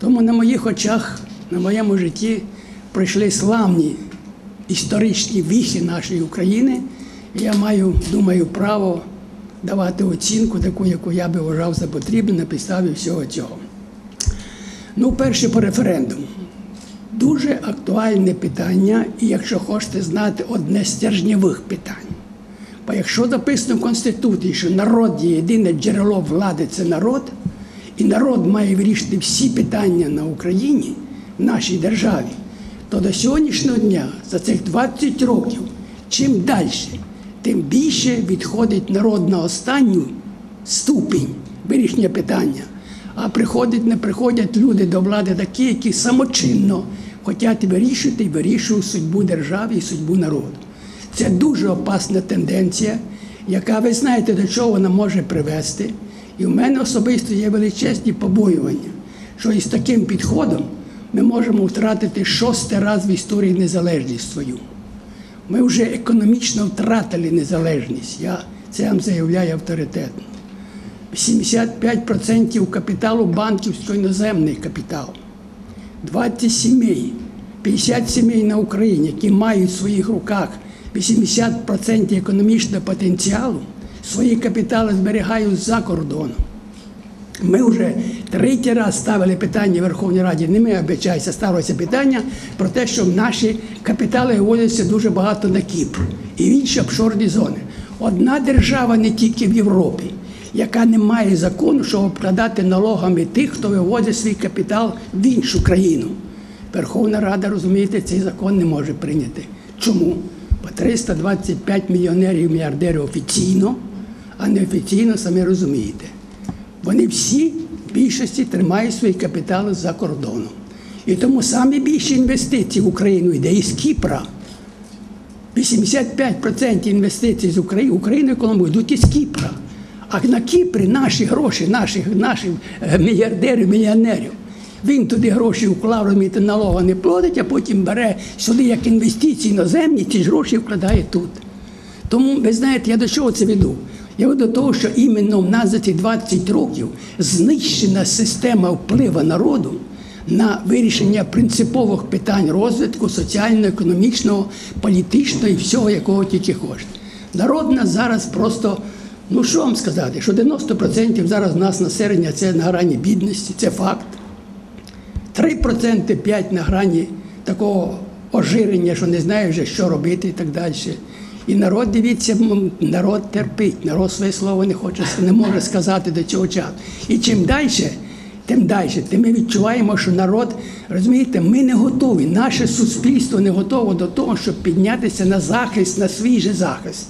Тому на моїх очах, на моєму житті пройшли славні історичні віхи нашої України. І я маю, думаю, право давати оцінку, таку, яку я би вважав за потрібне на підставі всього цього. Ну, перше по референдуму. Дуже актуальне питання, і якщо хочете знати, одне з стержнєвих питань. Бо якщо записано в Конституції, що народ є єдине джерело влади це народ, і народ має вирішити всі питання на Україні, в нашій державі, то до сьогоднішнього дня, за цих 20 років, чим далі, тим більше відходить народ на останню ступінь вирішення питання. А приходять, не приходять люди до влади такі, які самочинно хочуть вирішити і вирішують судьбу держави і судьбу народу. Це дуже опасна тенденція, яка ви знаєте, до чого вона може привести. І в мене особисто є величезні побоювання, що із таким підходом ми можемо втратити шостий раз в історії незалежність свою. Ми вже економічно втратили незалежність. Я це вам заявляю авторитетно. 75% капіталу банківського іноземний капітал. 20 сімей, 50 сімей на Україні, які мають в своїх руках 80% економічного потенціалу, свої капітали зберігають за кордоном. Ми вже третій раз ставили питання в Верховній Раді, не ми обичайся, ставилося питання про те, що наші капітали виводяться дуже багато на Кіпр і в інші обшорні зони. Одна держава не тільки в Європі, яка не має закону, щоб обкладати налогами тих, хто виводить свій капітал в іншу країну. Верховна Рада, розумієте, цей закон не може прийняти. Чому? Бо 325 мільйонерів мільярдерів офіційно, а неофіційно, самі розумієте. Вони всі в більшості тримають свої капітали за кордоном. І тому самі більші інвестиції в Україну йде із Кіпра. 85% інвестицій з України, України економіку йдуть із Кіпра. А на Кіпрі наші гроші, наших, наших е, мільярдерів, мільйонерів. Він туди гроші вклав, розумієте, налога не платить, а потім бере сюди як інвестиції іноземні, ці ж гроші вкладає тут. Тому, ви знаєте, я до чого це веду? Я веду до того, що іменно в нас за ці 20 років знищена система впливу народу на вирішення принципових питань розвитку соціально-економічного, політичного і всього, якого тільки хочете. Народ нас зараз просто, ну що вам сказати, що 90% зараз нас населення це на грані бідності, це факт. 3% 5 на грані такого ожирення, що не знає вже, що робити і так далі. І народ, дивіться, народ терпить, народ своє слово не хоче, не може сказати до цього часу. І чим далі, тим далі, тим ми відчуваємо, що народ, розумієте, ми не готові, наше суспільство не готове до того, щоб піднятися на захист, на свій же захист.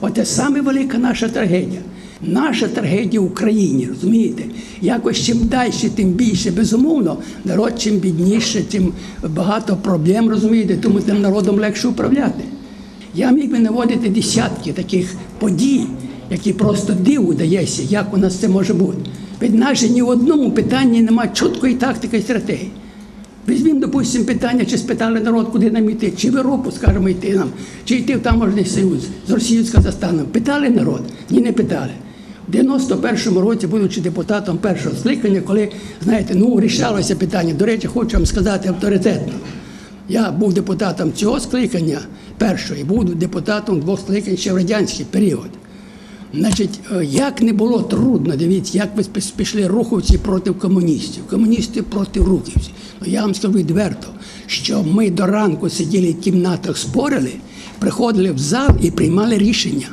Оце саме велика наша трагедія. Наша трагедія в Україні, розумієте? Якось чим далі, тим більше. Безумовно, народ чим бідніше, тим багато проблем, розумієте, тому тим народом легше управляти. Я міг би наводити десятки таких подій, які просто диву дається, як у нас це може бути. Від нас ні в одному питанні немає чіткої тактики і стратегії. Візьмімо, допустимо, питання, чи спитали народ, куди нам йти, чи в Європу, скажімо, йти нам, чи йти в таможний союз з Росією з Казахстаном. Питали народ? Ні, не питали. В 91-му році, будучи депутатом першого скликання, коли, знаєте, ну, рішалося питання, до речі, хочу вам сказати авторитетно. Я був депутатом цього скликання першого був депутатом двох скликань ще в радянський період. Значить, е, як не було трудно, дивіться, як ви пішли руховці проти комуністів, комуністи проти рухівців. Ну, я вам скажу відверто, що ми до ранку сиділи в кімнатах, спорили, приходили в зал і приймали рішення.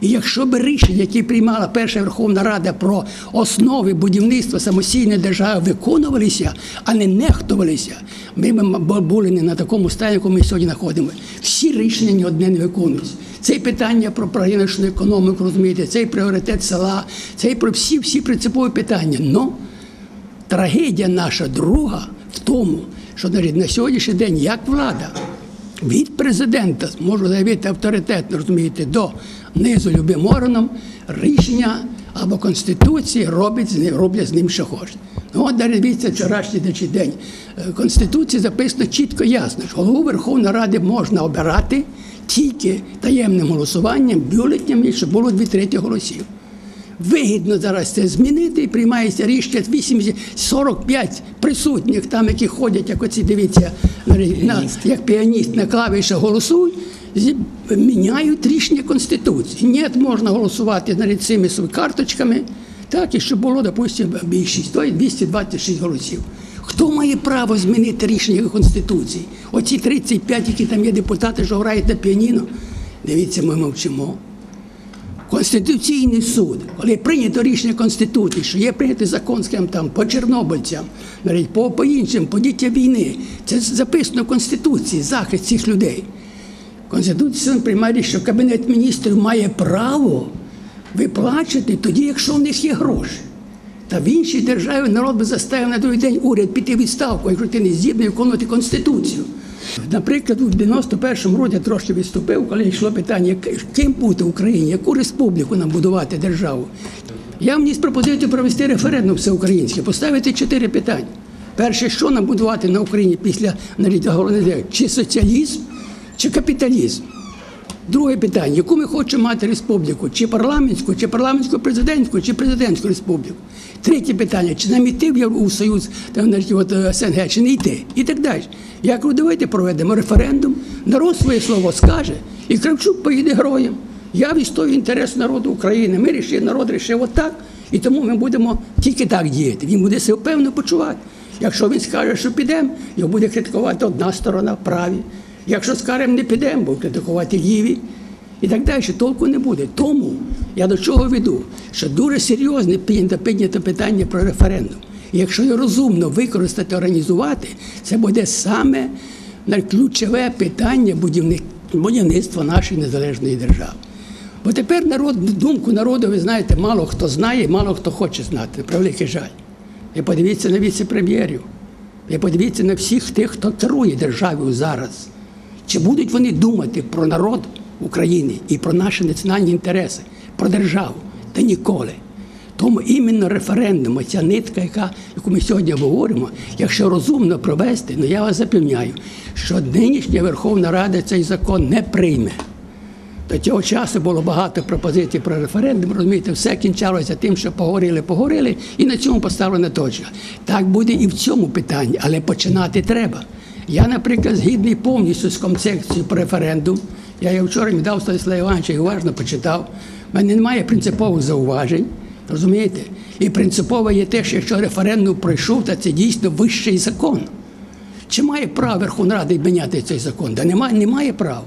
І якщо б рішення, які приймала Перша Верховна Рада про основи будівництва самостійної держави, виконувалися, а не нехтувалися, ми б були не на такому стані, якому ми сьогодні знаходимося. Всі рішення ні одне не виконуються. Це питання про риночну економіку, розумієте, це й пріоритет села, це про всі всі принципові питання. Но трагедія наша друга в тому, що навіть на сьогоднішній день як влада від президента можу заявити авторитетно, розумієте, до низу любим органом рішення або конституції робить з ним, роблять з ним, що хочуть. Ну, от дивіться вчорашній день. Е, Конституції записано чітко ясно, що голову Верховної Ради можна обирати тільки таємним голосуванням, бюлетнями, щоб було дві треті голосів. вигідно зараз це змінити і приймається рішення 80, 45 присутніх, там, які ходять, як оці, дивіться, на, як піаніст на клавішах голосують, міняють рішення Конституції. Ні, можна голосувати навіть цими карточками, так, і щоб було, допустимо, більшість, то є 226 голосів. Хто має право змінити рішення Конституції? Оці 35, які там є депутати, що грають на піаніно. Дивіться, ми мовчимо. Конституційний суд, коли прийнято рішення Конституції, що є прийнятий закон скажімо, там, по чорнобильцям, навіть по, по іншим, по дітям війни, це записано в Конституції, захист цих людей. Конституція приймає, рішення, що Кабінет міністрів має право виплачувати тоді, якщо в них є гроші. Та в іншій державі народ би заставив на другий день уряд піти відставку, якщо ти не здібний виконувати Конституцію. Наприклад, у 91-му році я трошки відступив, коли йшло питання, ким бути в Україні, яку республіку нам будувати державу. Я вніс пропозицію провести референдум всеукраїнський, поставити чотири питання. Перше, що нам будувати на Україні після навіть головне, чи соціалізм, чи капіталізм. Друге питання: яку ми хочемо мати республіку? Чи парламентську, чи парламентську президентську, чи президентську республіку? Третє питання: чи нам йти в Єв- у там, значить, от, е, СНГ, чи не йти? І так далі. Я кажу, давайте проведемо референдум, народ своє слово скаже, і Кравчук поїде героєм. Я відстоюю інтерес народу України. Ми рішили, народ рішив отак, і тому ми будемо тільки так діяти. Він буде себе впевнено почувати. Якщо він скаже, що підемо, його буде критикувати одна сторона праві. Якщо скажемо не підемо, будуть критикувати ліві і так далі, толку не буде. Тому я до чого веду, що дуже серйозне піднято, питання про референдум. І якщо його розумно використати, організувати, це буде саме ключове питання будівництва нашої незалежної держави. Бо тепер народ, думку народу, ви знаєте, мало хто знає, мало хто хоче знати, на превеликий жаль. І подивіться на віце-прем'єрів. І подивіться на всіх тих, хто керує державою зараз. Чи будуть вони думати про народ України і про наші національні інтереси, про державу? Та ніколи. Тому іменно референдум, ця нитка, яка, яку ми сьогодні говоримо, якщо розумно провести, ну я вас запевняю, що нинішня Верховна Рада цей закон не прийме. До цього часу було багато пропозицій про референдум. Розумієте, все кінчалося тим, що поговорили, поговорили, і на цьому поставлена точка. Так буде і в цьому питанні, але починати треба. Я, наприклад, згідний повністю з концепцією про референдум. Я його вчора віддав Станіславу Івановичу і уважно почитав. У мене немає принципових зауважень. Розумієте? І принципово є те, що якщо референдум пройшов, то це дійсно вищий закон. Чи має право Верховна Рада міняти цей закон? Да немає, немає права.